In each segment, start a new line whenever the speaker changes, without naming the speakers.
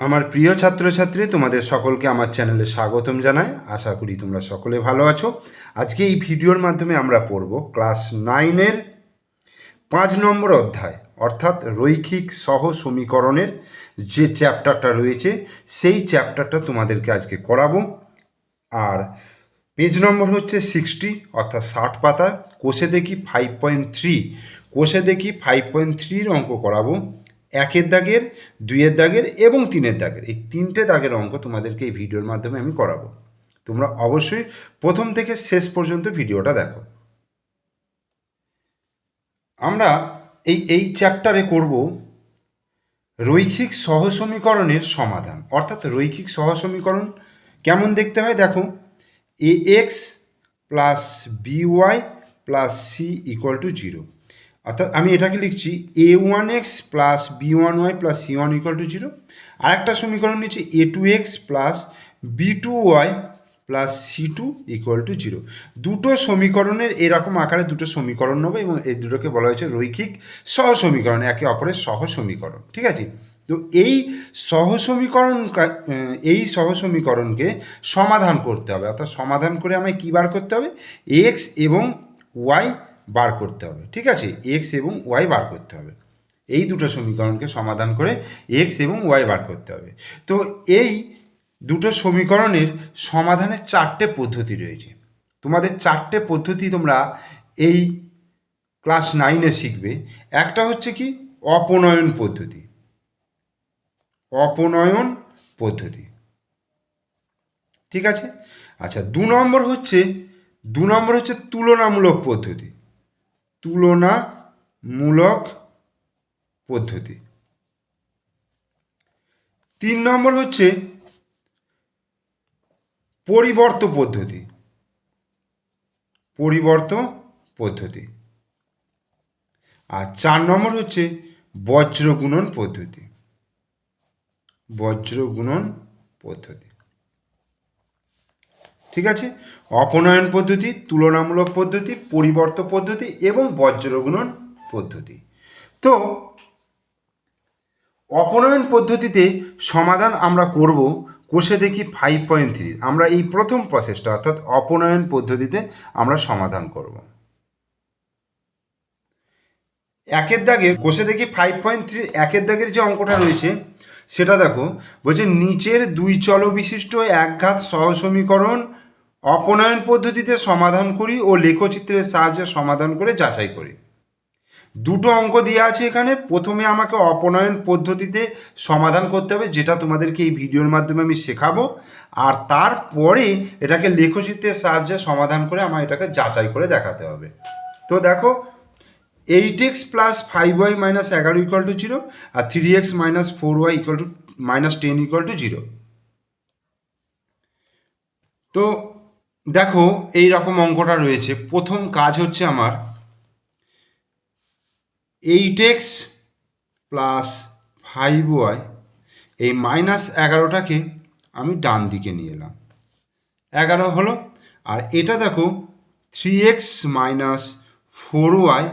আমার প্রিয় ছাত্রছাত্রী, তোমাদের সকলকে আমার চ্যানেলে স্বাগতম জানাই। আশা করি তোমরা সকলে ভালো আছো। আজকে এই ভিডিওর মাধ্যমে আমরা পড়ব ক্লাস নাইনের পাঁচ নম্বর অধ্যায়, অর্থাৎ রৈখিক সহ সমীকরণের যে চ্যাপ্টারটা রয়েছে, সেই চ্যাপ্টারটা তোমাদেরকে আজকে করাবো। আর পেজ নম্বর হচ্ছে সিক্সটি, অর্থাৎ ষাট পাতা কোষে দেখি ফাইভ পয়েন্ট থ্রি কোষে দেখি ফাইভ পয়েন্ট থ্রির অঙ্ক করাবো। একের দাগের, দুইয়ের দাগের এবং তিনের দাগের। এই তিনটে দাগের অঙ্ক তোমাদেরকে এই ভিডিওর মাধ্যমে আমি করাবো। তোমরা অবশ্যই প্রথম থেকে শেষ পর্যন্ত ভিডিওটা দেখো। আমরা এই এই চ্যাপ্টারে করব রৈখিক সহসমীকরণের সমাধান। অর্থাৎ রৈখিক সহসমীকরণ কেমন দেখতে হয় দেখো? A x plus b y plus c equal to zero অর্থাৎ আমি এটাকে লিখছি a one x plus b one y plus c one equal to zero আরেকটা সমীকরণ নিচ্ছি a two x plus b two y plus c two equal to zero দুটো সমীকরণের এরকম আকারে দুটো সমীকরণ নেব এবং এই দুটোকে বলা হয়েছে রৈখিক সহ সমীকরণ একে অপরের সহ সমীকরণ ঠিক আছে? তো এই সহ সমীকরণ এই সহ সমীকরণকে সমাধান করতে হবে। অর্থাৎ সমাধান করে আমায় কী বার করতে হবে? এক্স এবং ওয়াই বার করতে হবে, ঠিক আছে? এক্স এবং ওয়াই বার করতে হবে। এই দুটো সমীকরণকে সমাধান করে এক্স এবং ওয়াই বার করতে হবে। তো এই দুটো সমীকরণের সমাধানের চারটে পদ্ধতি রয়েছে। তোমাদের চারটে পদ্ধতি তোমরা এই ক্লাস নাইনে শিখবে। একটা হচ্ছে কি? অপনয়ন পদ্ধতি। অপনয়ন পদ্ধতি। ঠিক আছে? আচ্ছা দু নম্বর হচ্ছে, দু নম্বর হচ্ছে তুলনামূলক পদ্ধতি। তুলনামূলক পদ্ধতি। তিন নম্বর হচ্ছে পরিবর্ত পদ্ধতি। পরিবর্ত পদ্ধতি। আর চার নম্বর হচ্ছে বজ্রগুণন পদ্ধতি। বজ্রগুণন পদ্ধতি। ঠিক আছে? অপনয়ন পদ্ধতি, তুলনামূলক পদ্ধতি, পরিবর্ত পদ্ধতি এবং বজ্রগুণন পদ্ধতি। তো, অপনয়ন পদ্ধতিতে সমাধান আমরা করব কোষে দেখি ফাইভ পয়েন্ট থ্রি আমরা এই প্রথম প্রসেসটা অর্থাৎ অপনয়ন পদ্ধতিতে আমরা সমাধান করব। একের দাগে, কোষে দেখি ফাইভ পয়েন্ট থ্রি একের দাগের যে অঙ্কটা রয়েছে, সেটা দেখো, বলছে নিচের দুই চল বিশিষ্ট একঘাত সহসমীকরণ অপনয়ন পদ্ধতিতে সমাধান করি ও লেখচিত্রের সাহায্যে সমাধান করে যাচাই করি। দুটো অঙ্ক দেওয়া আছে এখানে। প্রথমে আমাকে অপনয়ন পদ্ধতিতে সমাধান করতে হবে, যেটা তোমাদেরকে এই ভিডিওর মাধ্যমে আমি শেখাবো। আর তারপরে এটাকে লেখচিত্রের সাহায্যে সমাধান করে আমার এটাকে যাচাই করে দেখাতে হবে। তো দেখো eight x plus five y minus এগারো equal to zero R three x minus four y equal to minus ten equal to zero তো দেখো, এই রকম অঙ্কটা রয়েছে। প্রথম কাজ হচ্ছে আমার eight x plus five y, এই মাইনাস এগারোটাকে আমি ডান দিকে নিয়ে এলাম। এগারো হলো, আর এটা দেখো, three x minus four y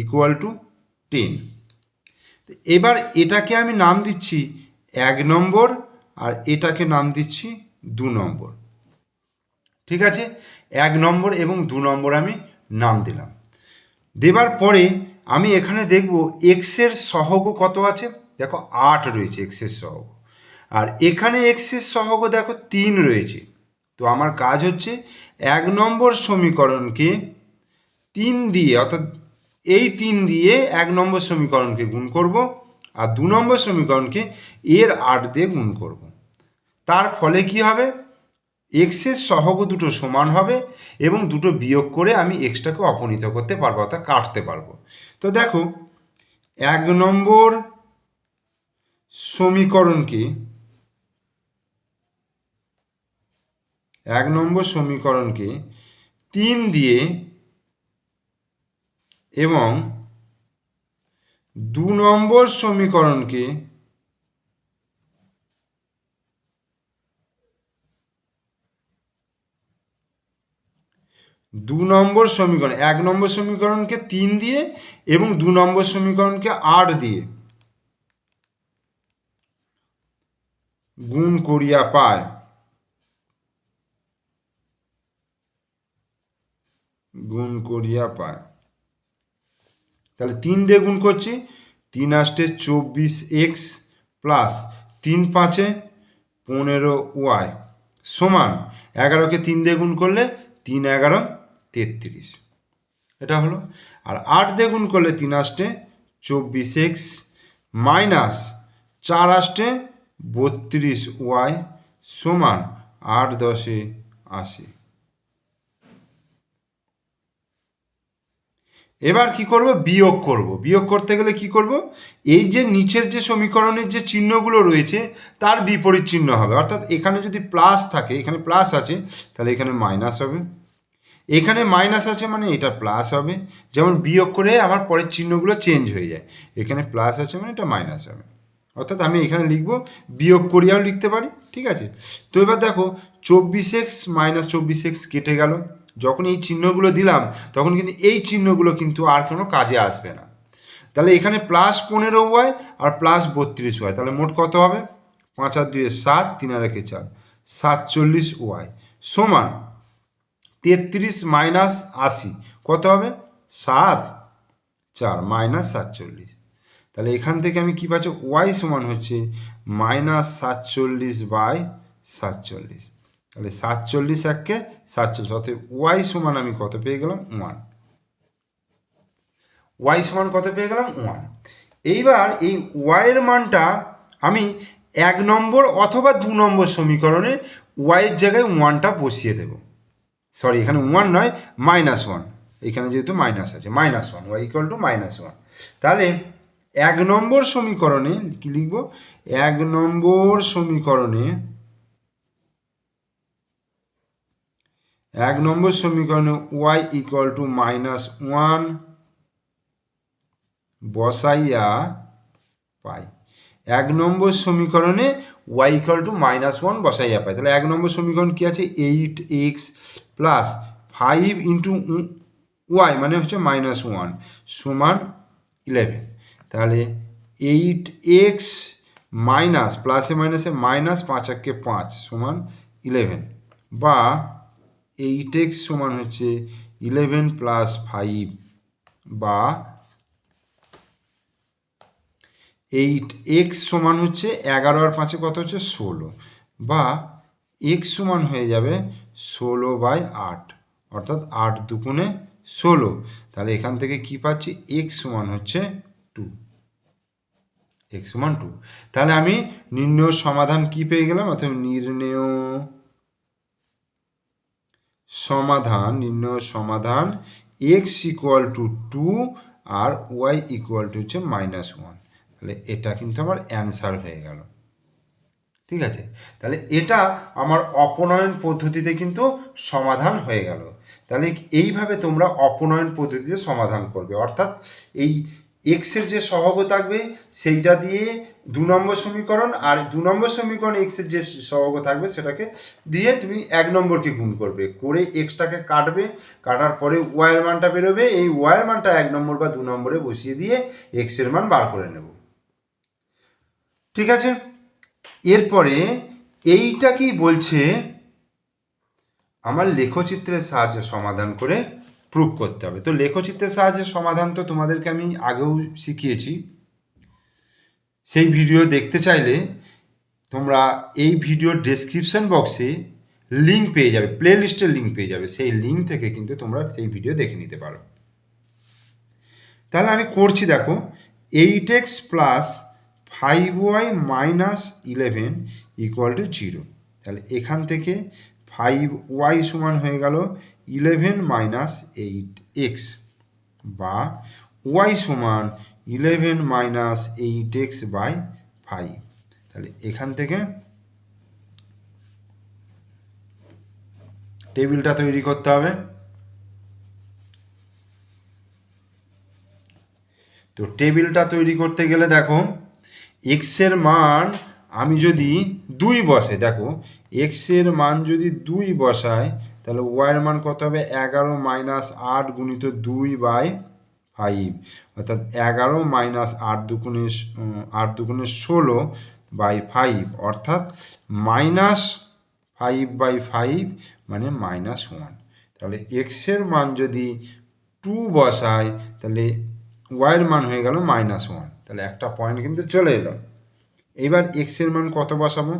equal to ten. এবার এটাকে আমি নাম দিচ্ছি এক নম্বর, আর এটাকে নাম দিচ্ছি দু নম্বর। ঠিক আছে? এক নম্বর এবং দু নম্বর আমি নাম দিলাম। দেবার পরে আমি এখানে দেখব এক্সের সহগ কত আছে? দেখো, আট রয়েছে এক্সের সহগ। আর এখানে এক্সের সহগ দেখো, তিন রয়েছে। তো আমার কাজ হচ্ছে এক নম্বর সমীকরণকে তিন দিয়ে, অর্থাৎ এই তিন দিয়ে এক নম্বর সমীকরণকে গুণ করব আর দু নম্বর সমীকরণকে এর আট দিয়ে গুণ করব। তার ফলে কি হবে? এক্সের সহগ দুটো সমান হবে এবং দুটো বিয়োগ করে আমি এক্সটাকে অপনীত করতে পারব, অর্থাৎ কাটতে পারব। তো দেখো, এক নম্বর সমীকরণকে এক নম্বর সমীকরণকে তিন দিয়ে এবং দু নম্বর সমীকরণকে দু নম্বর সমীকরণ, এক নম্বর সমীকরণকে তিন দিয়ে এবং দু নম্বর সমীকরণকে আট দিয়ে গুণ করিয়া পায়। গুণ করিয়া পায়। তাহলে তিন দিয়ে গুণ করছি, তিন আষ্টে চব্বিশ এক্স প্লাস তিন পাঁচে পনেরো ওয়াই সমান এগারোকে তিন দিয়ে গুণ করলে তিন এগারো তেত্রিশ। এটা হলো, আর আট দিয়ে গুণ করলে তিন আষ্টে চব্বিশ এক্স, মাইনাস চার আষ্টে বত্রিশ ওয়াই সমান আট দশে আশি। এবার কি করব? বিয়োগ করব। বিয়োগ করতে গেলে কি করব? এই যে নিচের যে সমীকরণের যে চিহ্নগুলো রয়েছে, তার বিপরীত চিহ্ন হবে। অর্থাৎ এখানে যদি প্লাস থাকে, এখানে প্লাস আছে, তাহলে এখানে মাইনাস হবে। এখানে মাইনাস আছে মানে এটা প্লাস হবে। যেমন বিয়োগ করে আমার পরের চিহ্নগুলো চেঞ্জ হয়ে যায়। এখানে প্লাস আছে মানে এটা মাইনাস হবে। অর্থাৎ আমি এখানে লিখব, বিয়োগ করিয়াও লিখতে পারি, ঠিক আছে? তো এবার দেখো, চব্বিশ এক্স মাইনাস চব্বিশ এক্স কেটে গেল। যখন এই চিহ্নগুলো দিলাম, তখন কিন্তু এই চিহ্নগুলো কিন্তু আর কোনো কাজে আসবে না। তাহলে এখানে প্লাস পনেরো ওয়াই আর প্লাস বত্রিশ ওয়াই তাহলে মোট কত হবে? পাঁচ আর দুয়ে সাত, তিন আর একে চার, সাতচল্লিশ ওয়াই সমান তেত্রিশ মাইনাস আশি। কত হবে? সাত। চার, মাইনাস সাতচল্লিশ। তাহলে এখান থেকে আমি কী পাচ্ছি? ওয়াই সমান হচ্ছে মাইনাস সাতচল্লিশ বাই সাতচল্লিশ। তাহলে সাতচল্লিশ এককে সাতচল্লিশ। অতএব ওয়াই সমান আমি কত পেয়ে গেলাম? ওয়ান। ওয়াই সমান কত পেয়ে গেলাম? ওয়ান। এইবার এই ওয়াইয়ের মানটা আমি এক নম্বর অথবা দু নম্বর সমীকরণে ওয়াইয়ের জায়গায় ওয়ানটা বসিয়ে দেব। সরি এখানে ওয়ান নয় মাইনাস ওয়ান এখানে যেহেতু মাইনাস আছে minus one y equal to minus one তাহলে এক নম্বর সমীকরণে কি লিখব? এক নম্বর সমীকরণে, এক নম্বর সমীকরণে y equal to minus one বসাইয়া পাই। এক নম্বর সমীকরণে y equal to minus one বসাইয়া পাই। তাহলে এক নম্বর সমীকরণ কী আছে? Eight x plus five into y মানে হচ্ছে মাইনাস ওয়ান সমান ইলেভেন তাহলে এইট এক্স মাইনাস প্লাসে মাইনাসে মাইনাস পাঁচ একে পাঁচ সমান ইলেভেন বা এইট এক্স সমান হচ্ছে ইলেভেন প্লাস ফাইভ বা এইট এক্স সমান হচ্ছে এগারো আর পাঁচে কত হচ্ছে ষোলো। বা এক্স সমান হয়ে যাবে ষোলো বাই আট, অর্থাৎ আট দুগুণে ষোলো। তাহলে এখান থেকে কি পাচ্ছি? এক্স সমান হচ্ছে টু এক্স সমান টু তাহলে আমি নির্ণয় সমাধান কি পেয়ে গেলাম? অর্থাৎ নির্ণয় সমাধান নির্ণয় সমাধান এক্স ইকুয়াল টু টু আর ওয়াই ইকুয়াল টু হচ্ছে মাইনাস ওয়ান তাহলে এটা কিন্তু আমার অ্যান্সার হয়ে গেল। ঠিক আছে? তাহলে এটা আমার অপনয়ন পদ্ধতিতে কিন্তু সমাধান হয়ে গেল। তাহলে এইভাবে তোমরা অপনয়ন পদ্ধতিতে সমাধান করবে। অর্থাৎ এই এক্সের যে সহগ থাকবে, সেইটা দিয়ে দু নম্বর সমীকরণ আর দু নম্বর সমীকরণ এক্সের যে সহগ থাকবে, সেটাকে দিয়ে তুমি এক নম্বরকে গুণ করবে। করে এক্সটাকে কাটবে, কাটার পরে ওয়াইয়ের মানটা বেরোবে। এই ওয়াইয়ের মানটা এক নম্বর বা দু নম্বরে বসিয়ে দিয়ে এক্সের মান বার করে নেব। ঠিক আছে? এরপরে এইটা কি বলছে? আমার লেখচিত্রের সাহায্যে সমাধান করে প্রুভ করতে হবে। তো লেখচিত্রের সাহায্যে সমাধান তো তোমাদেরকে আমি আগেও শিখিয়েছি। সেই ভিডিও দেখতে চাইলে তোমরা এই ভিডিওর ডেসক্রিপশন বক্সে লিঙ্ক পেয়ে যাবে প্লে লিস্টের লিঙ্ক পেয়ে যাবে। সেই লিঙ্ক থেকে কিন্তু তোমরা সেই ভিডিও দেখে নিতে পারো। তাহলে আমি করছি দেখো eight x plus five y minus eleven equal to zero তাহলে এখান থেকে ফাইভ ওয়াই সমান হয়ে গেল ইলেভেন মাইনাস এইট এক্স বা ওয়াই সমান eleven minus eight x by five তাহলে এখান থেকে টেবিলটা তৈরি করতে হবে। তো টেবিলটা তৈরি করতে গেলে দেখো এক্সের মান আমি যদি দুই বসে দেখো, এক্সের মান যদি দুই বসায় তাহলে ওয়াইয়ের মান কত হবে? এগারো মাইনাস আট গুণিত দুই বাই ফাইভ। অর্থাৎ এগারো মাইনাস আট দুগুণে আট দুগুণে ষোলো বাই ফাইভ। অর্থাৎ মাইনাস ফাইভ বাই ফাইভ মানে মাইনাস ওয়ান। তাহলে এক্সের মান যদি টু বসায় তাহলে ওয়াইয়ের মান হয়ে গেল মাইনাস ওয়ান। তাহলে একটা পয়েন্ট কিন্তু চলে এলো। এবার এক্সের মান কত বসাবো?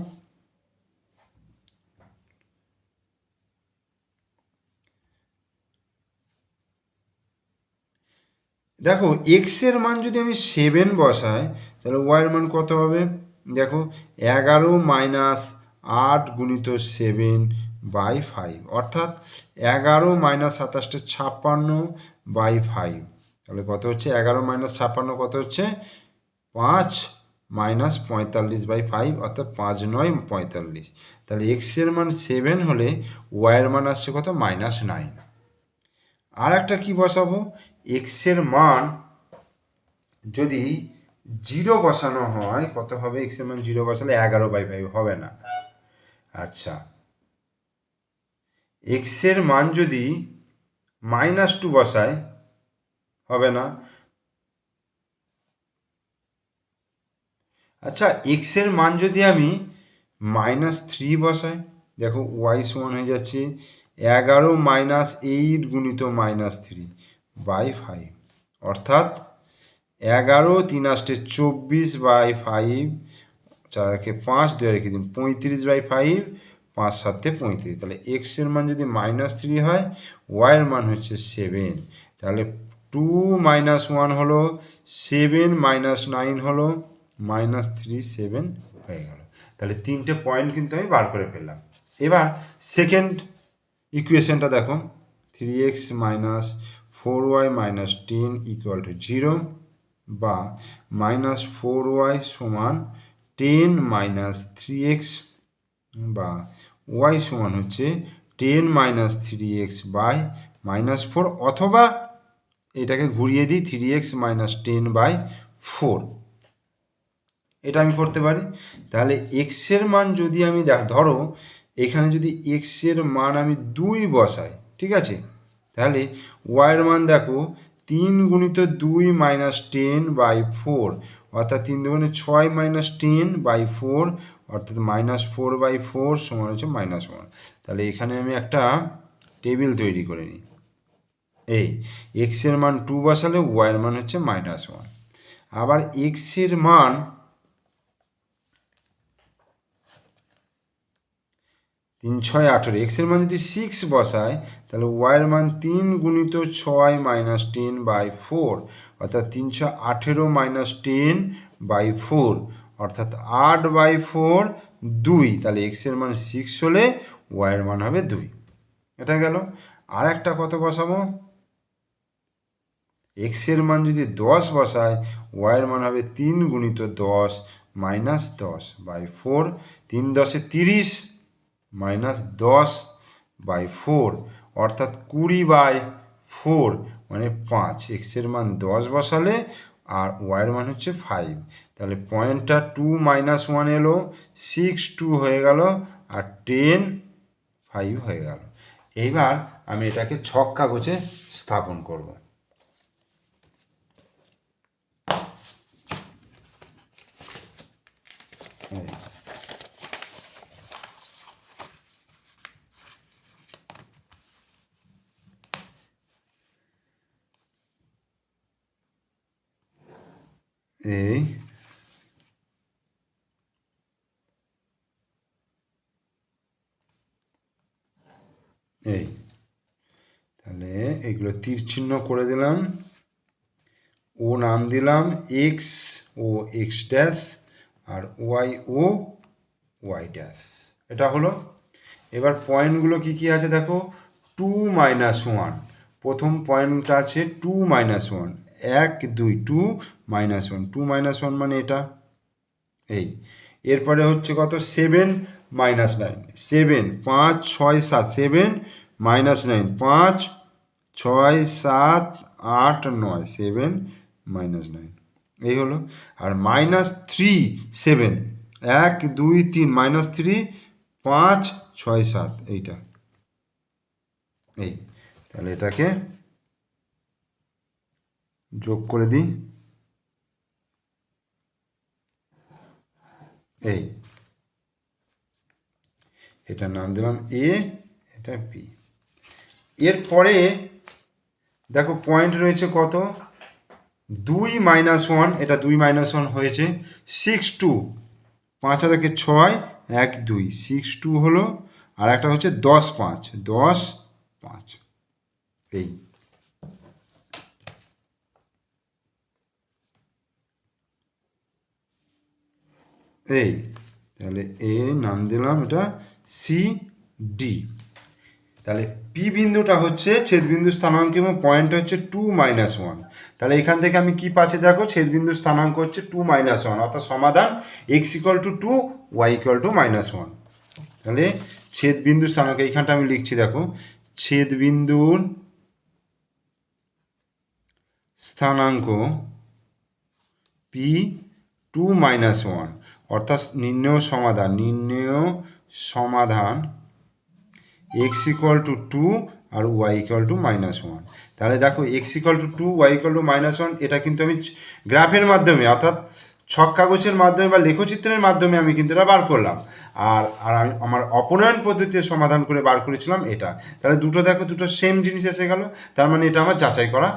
দেখো এক্সের মান যদি আমি সেভেন বসাই, তাহলে ওয়াইয়ের মান কত হবে? দেখো, এগারো মাইনাস আট গুণিত সেভেন বাই ফাইভ অর্থাৎ এগারো মাইনাস সাতাশটা ছাপ্পান্ন বাই ফাইভ তাহলে কত হচ্ছে? এগারো মাইনাস ছাপ্পান্ন কত হচ্ছে? পাঁচ মাইনাস পঁয়তাল্লিশ বাই ফাইভ অর্থাৎ পাঁচ নয় পঁয়তাল্লিশ। তাহলে এক্সের মান সেভেন হলে ওয়াইয়ের মান আসছে কত? মাইনাস নাইন আর একটা কী বসাবো? এক্সের মান যদি জিরো বসানো হয়, কত হবে? এক্সের মান জিরো বসালে এগারো বাই ফাইভ হবে না। আচ্ছা। এক্সের মান যদি মাইনাস টু বসায় হবে না। আচ্ছা এক্সের মান যদি আমি মাইনাস থ্রি বসাই, দেখো ওয়াই সমান হয়ে যাচ্ছে এগারো মাইনাস এইট গুণিত মাইনাস থ্রি বাই ফাইভ অর্থাৎ এগারো তিন আসটে চব্বিশ বাই ফাইভ চার একে পাঁচ, দুই রেখে দিন পঁয়ত্রিশ বাই ফাইভ পাঁচ সাতে পঁয়ত্রিশ। তাহলে এক্সের মান যদি মাইনাস থ্রি হয় ওয়াইয়ের মান হচ্ছে সেভেন তাহলে টু মাইনাস ওয়ান হলো সেভেন মাইনাস নাইন হলো মাইনাস থ্রি সেভেন হয়ে গেল। তাহলে তিনটে পয়েন্ট কিন্তু আমি বার করে ফেললাম। এবার সেকেন্ড ইকুয়েশনটা দেখো। Three x minus four y minus ten equal to zero বা মাইনাস ফোর ওয়াই সমান টেন মাইনাস থ্রি এক্স বা ওয়াই সমান হচ্ছে ten minus three x by minus four অথবা এটাকে ঘুরিয়ে দিই three x minus ten by four এটা আমি করতে পারি। তাহলে এক্সের মান যদি আমি দেখ, ধরো এখানে যদি এক্সের মান আমি দুই বসাই, ঠিক আছে? তাহলে ওয়াইয়ের মান দেখো তিন গুণিত দুই মাইনাস টেন বাই ফোর অর্থাৎ তিন দুগুণে ছয় মাইনাস টেন বাই ফোর অর্থাৎ মাইনাস ফোর বাই ফোর সমান হচ্ছে মাইনাস ওয়ান তাহলে এখানে আমি একটা টেবিল তৈরি করে নিই। এই এক্সের মান টু বসালে ওয়াইয়ের মান হচ্ছে মাইনাস ওয়ান আবার এক্সের মান তিন, ছয়, আঠেরো এক্সের মান যদি সিক্স বসায়, তাহলে ওয়াইয়ের মান তিন গুণিত ছয় মাইনাস টেন বাই ফোর অর্থাৎ তিনশো আঠেরো মাইনাস টেন বাই ফোর অর্থাৎ আট বাই ফোর দুই, তাহলে এক্সের মান সিক্স হলে ওয়াইয়ের মান হবে দুই। এটা গেল। আর একটা কত বসাবো? এক্সের মান যদি দশ বসায় ওয়াইয়ের মান হবে তিন গুণিত দশ মাইনাস দশ বাই ফোর। তিন দশে তিরিশ মাইনাস দশ বাই ফোর, অর্থাৎ কুড়ি বাই ফোর মানে পাঁচ। এক্সের মান দশ বসালে আর ওয়াইয়ের মান হচ্ছে ফাইভ তাহলে পয়েন্টটা টু মাইনাস ওয়ান এলো সিক্স টু হয়ে গেল, আর টেন ফাইভ হয়ে গেল। এইবার আমি এটাকে ছক কাগজে স্থাপন করব এই। এই তাহলে এগুলো তীর চিহ্ন করে দিলাম। ও নাম দিলাম এক্স ও এক্স ড্যাশ আর ওয়াই ও ওয়াই ড্যাশ এটা হলো। এবার পয়েন্টগুলো কি কি আছে দেখো? টু মাইনাস ওয়ান প্রথম পয়েন্টটা আছে টু মাইনাস ওয়ান এক, দুই two minus one two minus one মানে এটা। এই। এরপরে হচ্ছে কত? সেভেন মাইনাস নাইন সেভেন পাঁচ, ছয়, সাত। সেভেন মাইনাস নাইন পাঁচ, ছয়, সাত, আট, নয়। সেভেন মাইনাস নাইন এই হলো। আর মাইনাস থ্রি সেভেন এক, দুই, তিন। মাইনাস থ্রি পাঁচ, ছয়, সাত। এইটা। এই। তাহলে এটাকে যোগ করে দিই। এই। এটার নাম দিলাম এ এটা বি এরপরে দেখো পয়েন্ট রয়েছে কত? দুই মাইনাস ওয়ান এটা দুই মাইনাস ওয়ান হয়েছে। সিক্স টু পাঁচ একে ছয়, এক দুই। সিক্স টু হলো, আর একটা হচ্ছে দশ পাঁচ। দশ, পাঁচ। এই। এই, তাহলে এ নাম দিলাম এটা সি ডি তাহলে পি বিন্দুটা হচ্ছে ছেদবিন্দু স্থানাঙ্ক এবং পয়েন্ট হচ্ছে টু মাইনাস ওয়ান তাহলে এখান থেকে আমি কি পাচ্ছি দেখো? ছেদবিন্দু স্থানাঙ্ক হচ্ছে টু মাইনাস ওয়ান অর্থাৎ সমাধান x equal to two y equal to minus one তাহলে ছেদবিন্দু স্থানাঙ্ক, এইখানটা আমি লিখছি দেখো। ছেদবিন্দুর স্থানাঙ্ক পি টু মাইনাস ওয়ান অর্থাৎ নির্ণয় সমাধান নির্ণয় সমাধান x equal to two R y equal to minus one তাহলে দেখো x equal to two y equal to minus one এটা কিন্তু আমি গ্রাফের মাধ্যমে অর্থাৎ ছক কাগজের মাধ্যমে বা লেখচিত্রের মাধ্যমে আমি কিন্তু এটা বার করলাম। আর আর আমি আমার অপনয়ন পদ্ধতিতে সমাধান করে বার করেছিলাম এটা। তাহলে দুটো দেখো, দুটো সেম জিনিস এসে গেল। তার মানে এটা আমার যাচাই করা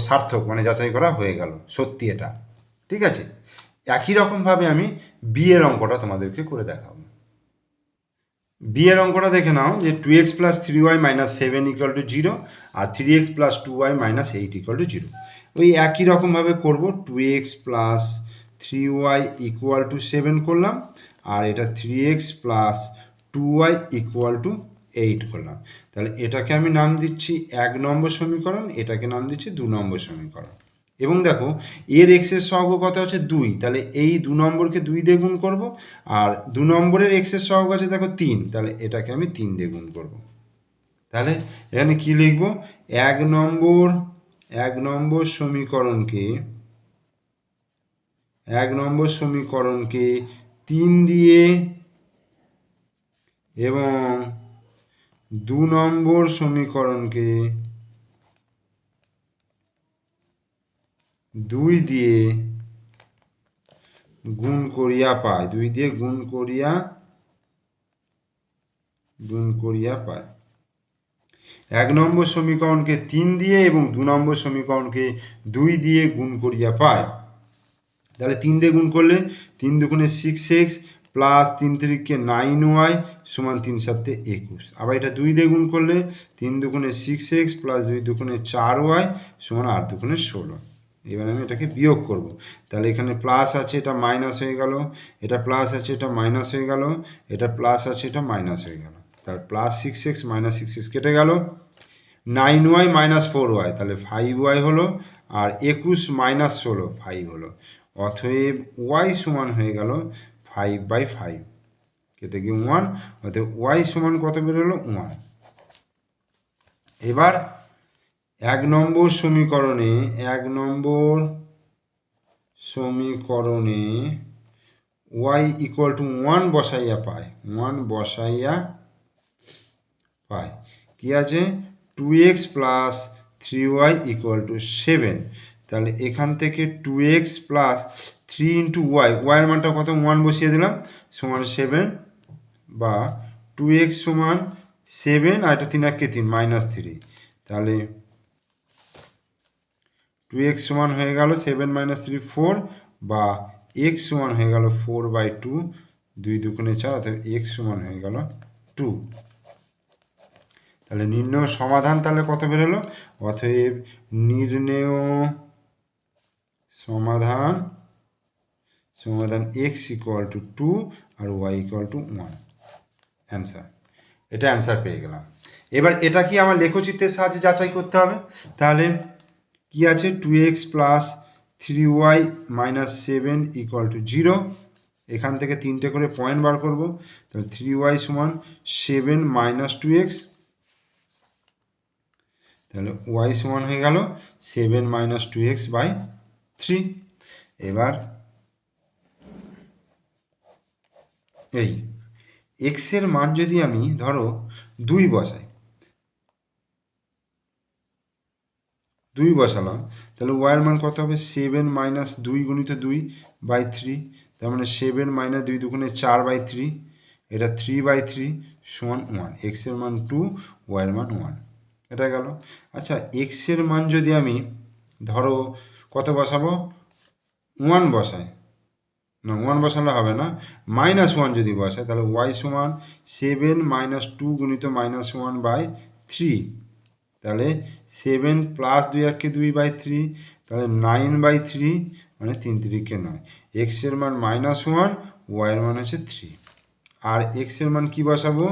সার্থক মানে যাচাই করা হয়ে গেল। সত্যি এটা। ঠিক আছে? একই রকমভাবে আমি বিয়ের অঙ্কটা তোমাদেরকে করে দেখাবো। বিয়ের অঙ্কটা দেখে নাও যে two x plus three y minus seven equal to zero R three x plus two y minus eight equal to zero ওই একই রকমভাবে করব two x plus three y equal to seven করলাম আর এটা three x plus two y equal to eight করলাম। তাহলে এটাকে আমি নাম দিচ্ছি এক নম্বর সমীকরণ, এটাকে নাম দিচ্ছি দু নম্বর সমীকরণ। এবং দেখো, এর এক্সের সহগ কত হচ্ছে দুই। তাহলে এই দু নম্বরকে দুই দিয়ে গুণ করব, আর দু নম্বরের এক্সের সহগ আছে দেখো তিন। তাহলে এটাকে আমি তিন দিয়ে গুণ করব। তাহলে এখানে কি লিখব? এক নম্বর এক নম্বর সমীকরণকে, এক নম্বর সমীকরণকে তিন দিয়ে এবং দু নম্বর সমীকরণকে দুই দিয়ে গুণ করিয়া পায়। দুই দিয়ে গুণ করিয়া গুণ করিয়া পায়। এক নম্বর সমীকরণকে তিন দিয়ে এবং দু নম্বর সমীকরণকে দুই দিয়ে গুণ করিয়া পায়। তাহলে তিন দিয়ে গুণ করলে তিন দুগুণে সিক্স এক্স প্লাস তিন তিরিখকে নাইন ওয়াই সমান তিন সাতে একুশ। আবার এটা দুই দিয়ে গুণ করলে তিন দুগুণে সিক্স এক্স প্লাস দুই দুগুণে চার ওয়াই সমান আট দুগুণে ষোলো। এবার আমি এটাকে বিয়োগ করব। তাহলে এখানে প্লাস আছে, এটা মাইনাস হয়ে গেল। এটা প্লাস আছে, এটা মাইনাস হয়ে গেল। এটা প্লাস আছে, এটা মাইনাস হয়ে গেল। তাহলে plus six x minus six x কেটে গেল। Nine y minus four y তাহলে ফাইভ ওয়াই হলো, আর একুশ মাইনাস ষোলো ফাইভ হলো। অতএব ওয়াই সমান হয়ে গেল ফাইভ বাই ফাইভ কেটে গিয়ে ওয়ান অতএব ওয়াই সমান কত বেরোলো ওয়ান এবার এক নম্বর সমীকরণে, এক নম্বর সমীকরণে ওয়াই ইকুয়াল টু ওয়ান বসাইয়া পায়। ওয়ান বসাইয়া পায়। কি আছে? Two x plus three y equal to seven তাহলে এখান থেকে two x plus three into y ওয়াইয়ের মানটা কত? ওয়ান বসিয়ে দিলাম। সমান সেভেন বা টু এক্স সমান সেভেন আর এটা তিন একে তিন মাইনাস থ্রি তাহলে টু এক্স সমান হয়ে গেল সেভেন মাইনাস থ্রি ফোর বা এক্স সমান হয়ে গেল ফোর বাই টু দুই দুগুণে চার অর্থাৎ এক্স সমান হয়ে গেল টু তাহলে নির্ণয় সমাধান তাহলে কত বেরোলো? অতএব নির্ণেয় সমাধান সমাধান x equal to two R y equal to one answer এটা অ্যান্সার পেয়ে গেলাম। এবার এটা কি আমার লেখচিত্রের সাহায্যে যাচাই করতে হবে? তাহলে কি আছে? Two x plus three y minus seven equal to zero এখান থেকে তিনটে করে পয়েন্ট বার করব। তাহলে থ্রি ওয়াই সমান সেভেন মাইনাস টু এক্স তাহলে ওয়াই সমান হয়ে গেল seven minus two x by three এবার এই এক্সের মান যদি আমি ধরো দুই বসাই দুই বসালাম। তাহলে ওয়াইয়ের মান কত হবে? সেভেন মাইনাস দুই গুণিত দুই বাই থ্রি তার মানে সেভেন মাইনাস দুই দুগুণে চার বাই থ্রি এটা থ্রি বাই থ্রি সমান ওয়ান এক্সের মান টু ওয়াইয়ের মান ওয়ান এটা গেল। আচ্ছা এক্সের মান যদি আমি ধরো কত বসাবো? ওয়ান বসাই। না ওয়ান বসালে হবে না। মাইনাস ওয়ান যদি বসায় তাহলে ওয়াই সমান সেভেন মাইনাস টু গুণিত মাইনাস ওয়ান বাই থ্রি তাহলে সেভেন প্লাস দুই একে দুই বাই থ্রি তাহলে নাইন বাই থ্রি মানে তিন তিরিকে নয়। এক্সের মান মাইনাস ওয়ান ওয়াইয়ের মান হচ্ছে থ্রি আর এক্সের মান কি বসাবো?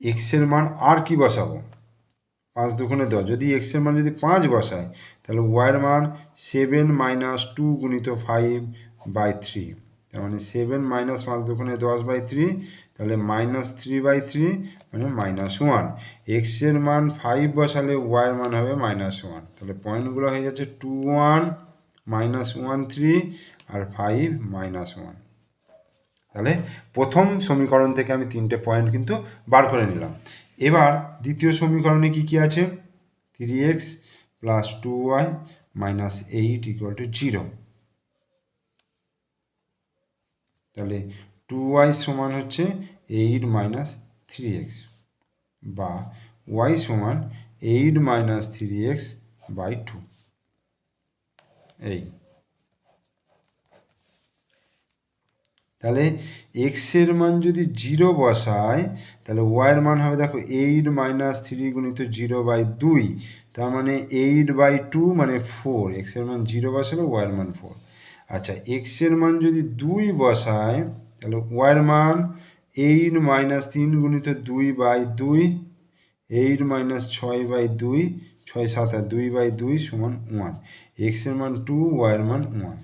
এক্সের মান আর কি বসাবো? পাঁচ দুগুণে দশ। যদি এক্সের মান যদি পাঁচ বসায় তাহলে ওয়াইয়ের মান সেভেন মাইনাস টু গুণিত ফাইভ বাই থ্রি তার মানে সেভেন মাইনাস পাঁচ দুগুণে দশ বাই থ্রি তাহলে মাইনাস থ্রি বাই থ্রি মানে মাইনাস ওয়ান এক্সের মান ফাইভ বসালে ওয়াইয়ের মান হবে মাইনাস ওয়ান তাহলে পয়েন্টগুলো হয়ে যাচ্ছে two one minus one three আর ফাইভ মাইনাস ওয়ান তাহলে প্রথম সমীকরণ থেকে আমি তিনটে পয়েন্ট কিন্তু বার করে নিলাম। এবার দ্বিতীয় সমীকরণে কি কি আছে? Three x plus two y minus eight equal to zero তাহলে টু ওয়াই সমান হচ্ছে এইট মাইনাস থ্রি এক্স বা ওয়াই সমান eight minus three x by two এই। তাহলে এক্সের মান যদি জিরো বসায়, তাহলে ওয়াইয়ের মান হবে দেখো এইট মাইনাস থ্রি গুণিত জিরো বাই দুই, তার মানে এইট বাই টু মানে ফোর এক্সের মান জিরো বসালে ওয়াইয়ের মান ফোর আচ্ছা এক্সের মান যদি দুই বসায় তাহলে ওয়াইয়ের মান এইট মাইনাস তিন গুণিত দুই বাই দুই এইট মাইনাস ছয় বাই দুই, ছয় সাত আর দুই বাই দুই সমান ওয়ান এক্সের মান টু ওয়াইয়ের মান ওয়ান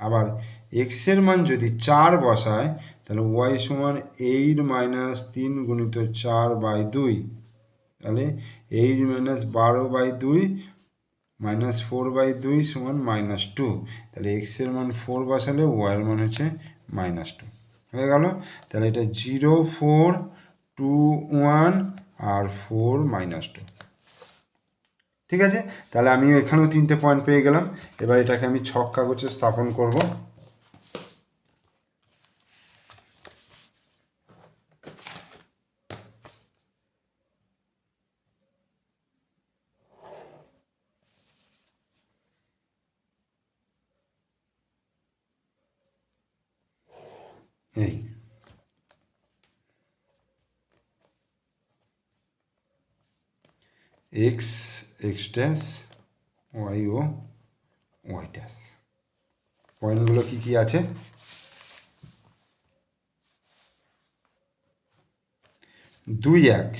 আবার এক্সের মান যদি চার বসায়, তাহলে ওয়াই সমান এইট মাইনাস তিন গুণিত চার বাই দুই। তাহলে এইট মাইনাস বারো বাই দুই মাইনাস ফোর বাই দুই সমান মাইনাস টু তাহলে এক্সের মান ফোর বসালে ওয়াইয়ের মান হচ্ছে মাইনাস টু হয়ে গেল? তাহলে এটা জিরো ফোর টু ওয়ান আর ফোর মাইনাস টু ঠিক আছে? তাহলে আমি এখানেও তিনটে পয়েন্ট পেয়ে গেলাম। এবার এটাকে আমি ছক কাগজে স্থাপন করব এই এক্স এক্স ড্যাশ ওয়াই ও ওয়াই ড্যাশ পয়েন্টগুলো কী কী আছে? দুই এক।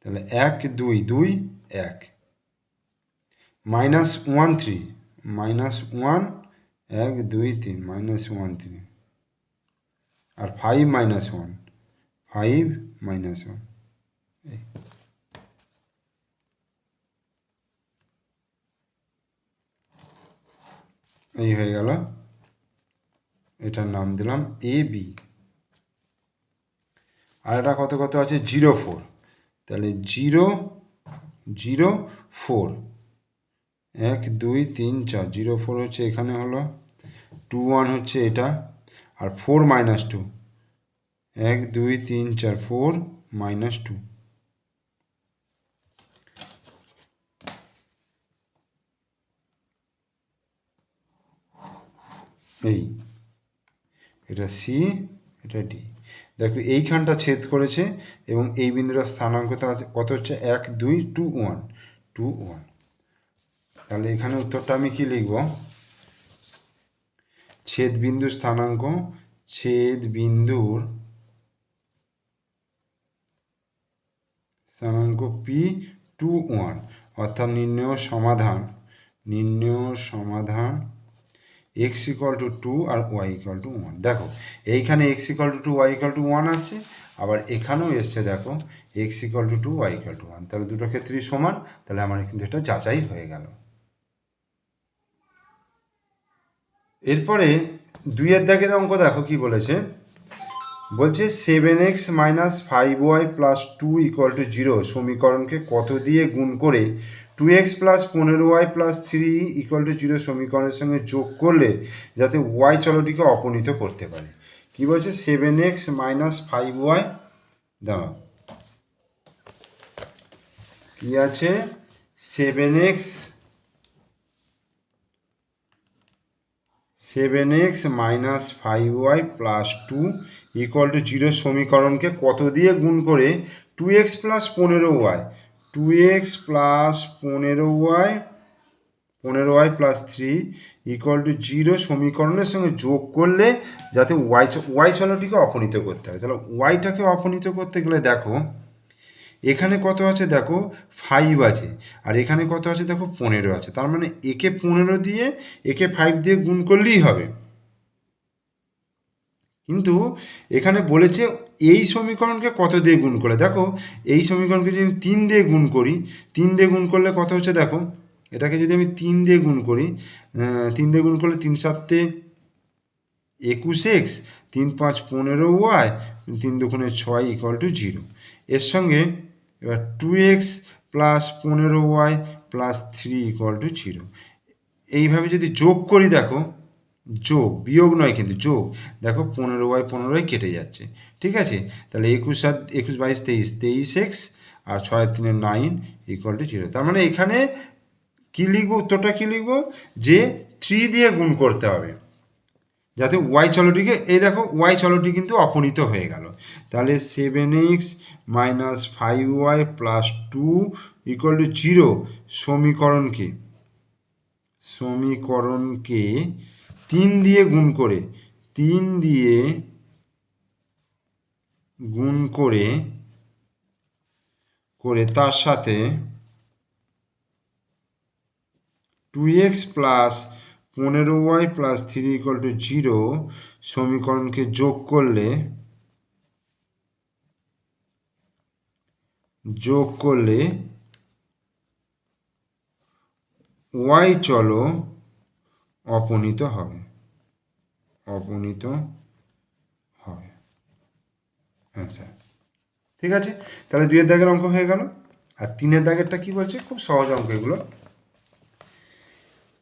তাহলে এক, দুই দুই, এক। Minus one three. Minus one, এক, দুই, তিন। Minus one three. আর five minus one five minus one এই হয়ে গেল। এটার নাম দিলাম এ বি আর এটা কত কত আছে? Zero four. তাহলে জিরো জিরো ফোর। এক, দুই, তিন, চার। জিরো ফোর হচ্ছে এখানে হলো। টু, ওয়ান হচ্ছে এটা। আর ফোর মাইনাস টু। এক, দুই, তিন, চার। Four minus two. এই, এটা সি এটা ডি দেখো, এইখানটা ছেদ করেছে এবং এই বিন্দুটা স্থানাঙ্ক কত হচ্ছে? এক, দুই, টু, ওয়ান টু, ওয়ান। তাহলে এখানে উত্তরটা আমি কি লিখব? ছেদ বিন্দু স্থানাঙ্ক, ছেদ বিন্দুর স্থানাঙ্ক পি টু, ওয়ান। অর্থাৎ নির্ণয় সমাধান নির্ণয় সমাধান এক্স ইকাল টু টু আর ওয়াই ইকাল টু ওয়ান দেখো, এইখানে x equal to two y equal to one আসছে আবার এখানেও এসছে দেখো x equal to two y equal to one তাহলে দুটো ক্ষেত্রেই সমান, তাহলে আমার কিন্তু এটা যাচাই হয়ে গেল। এরপরে দুইয়ের দাগের অঙ্ক দেখো কি বলেছে। বলছে seven x minus five y plus two equal to zero সমীকরণকে কত দিয়ে গুণ করে টু এক্স প্লাস পনেরো y plus three equal to zero সমীকরণের সঙ্গে যোগ করলে যাতে ওয়াই চলটিকে অপনীত করতে পারে। কি বলছে? Seven x minus five y দাঁড়া কি আছে? Seven x seven x minus five y plus two equal to zero সমীকরণকে কত দিয়ে গুণ করে টু এক্স প্লাস পনেরো ওয়াই টু এক্স প্লাস পনেরো ওয়াই পনেরো y plus three equal to zero সমীকরণের সঙ্গে যোগ করলে যাতে ওয়াই ওয়াই চলটিকে অপনীত করতে হয়। তাহলে ওয়াইটাকে অপনীত করতে গেলে দেখো, এখানে কত আছে দেখো? ফাইভ আছে। আর এখানে কত আছে দেখো? পনেরো আছে। তার মানে একে পনেরো দিয়ে একে ফাইভ দিয়ে গুণ করলেই হবে। কিন্তু এখানে বলেছে এই সমীকরণকে কত দিয়ে গুণ করে? দেখো, এই সমীকরণকে যদি আমি তিন দিয়ে গুণ করি, তিন দিয়ে গুণ করলে কত হচ্ছে দেখো? এটাকে যদি আমি তিন দিয়ে গুণ করি তিন দিয়ে গুণ করলে তিন সাতে একুশ এক্স, তিন পাঁচ পনেরো ওয়াই, তিন দুগুণে ছয় ইকুয়াল টু জিরো এর সঙ্গে এবার টু এক্স প্লাস পনেরো y plus three equal to zero এইভাবে যদি যোগ করি দেখো যোগ, বিয়োগ নয় কিন্তু যোগ। দেখো পনেরো বাই পনেরোই কেটে যাচ্ছে। ঠিক আছে? তাহলে একুশ সাত একুশ বাইশ তেইশ তেইশ এক্স আর ছয় তিনে নাইন ইকুয়াল টু জিরো তার মানে এখানে কী লিখব? উত্তরটা কী লিখব? যে থ্রি দিয়ে গুণ করতে হবে। যাতে ওয়াই চলটিকে, এই দেখো ওয়াই চলটি কিন্তু অপনীত হয়ে গেল। তাহলে seven x minus five y plus two equal to zero সমীকরণকে সমীকরণকে তিন দিয়ে গুণ করে, তিন দিয়ে গুণ করে করে তার সাথে টু এক্স প্লাস পনেরো y plus three equal to zero সমীকরণকে যোগ করলে যোগ করলে ওয়াই চলো অপনীত হবে। অপনীত হবে। আচ্ছা। ঠিক আছে? তাহলে দুইয়ের দাগের অঙ্ক হয়ে গেল। আর তিনের দাগেরটা কি বলছে? খুব সহজ অঙ্ক এগুলো।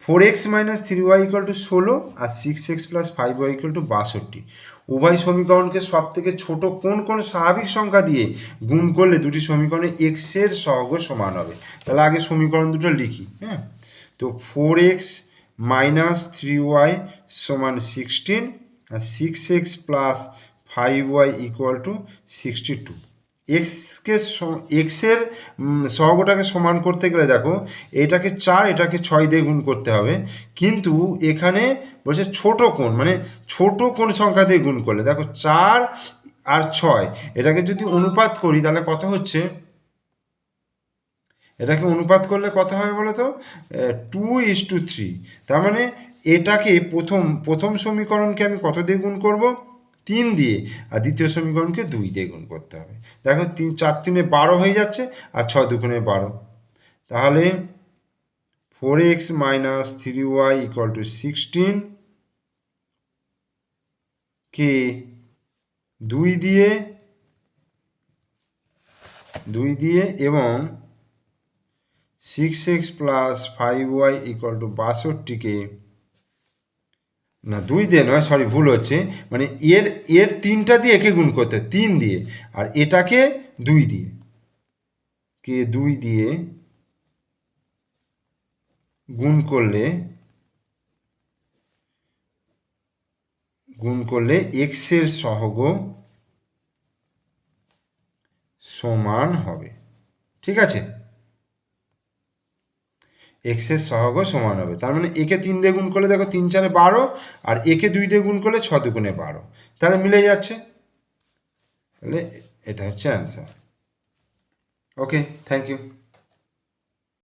Four x minus three y equal to ষোলো আর six x plus five y equal to বাষট্টি। উভয় সমীকরণকে সব থেকে ছোটো কোন কোন স্বাভাবিক সংখ্যা দিয়ে গুণ করলে দুটি সমীকরণে এক্সের সহগ সমান হবে? তাহলে আগে সমীকরণ দুটো লিখি হ্যাঁ? তো four x minus three y সমান sixteen, R six x plus five y equal to sixty two. এক্সকে এক্সের সহগটাকে সমান করতে গেলে দেখো, এটাকে চার, এটাকে ছয় দিয়ে গুণ করতে হবে। কিন্তু এখানে বলছে ছোট কোণ মানে ছোট কোন সংখ্যা দিয়ে গুণ করলে। দেখো চার আর ছয়, এটাকে যদি অনুপাত করি তাহলে কত হচ্ছে? এটাকে অনুপাত করলে কত হবে বলো তো টু ইস টু থ্রি তার মানে এটাকে প্রথম প্রথম সমীকরণকে আমি কত দিয়ে গুণ করব? তিন দিয়ে। আর দ্বিতীয় সমীকরণকে দুই দিয়ে গুণ করতে হবে। দেখো, তিন, চার তিনে বারো হয়ে যাচ্ছে আর ছ দুগুণে বারো। তাহলে four x minus three y equal to sixteen কে দুই দিয়ে দুই দিয়ে এবং six x plus five y equal to বাষট্টিকে, না দুই দিয়ে নয় সরি ভুল হচ্ছে মানে এর এর তিনটা দিয়ে একে গুণ করতে তিন দিয়ে, আর এটাকে দুই দিয়ে, কে দুই দিয়ে গুণ করলে গুণ করলে এক্সের সহগ সমান হবে, ঠিক আছে? এক্সের সহগ সমান হবে। তার মানে একে তিন দিয়ে গুণ করলে দেখো তিন চারে বারো, আর একে দুই দিয়ে গুণ করলে ছ দুগুণে বারো। তাহলে মিলে যাচ্ছে। তাহলে এটা হচ্ছে অ্যান্সার ওকে থ্যাংক ইউ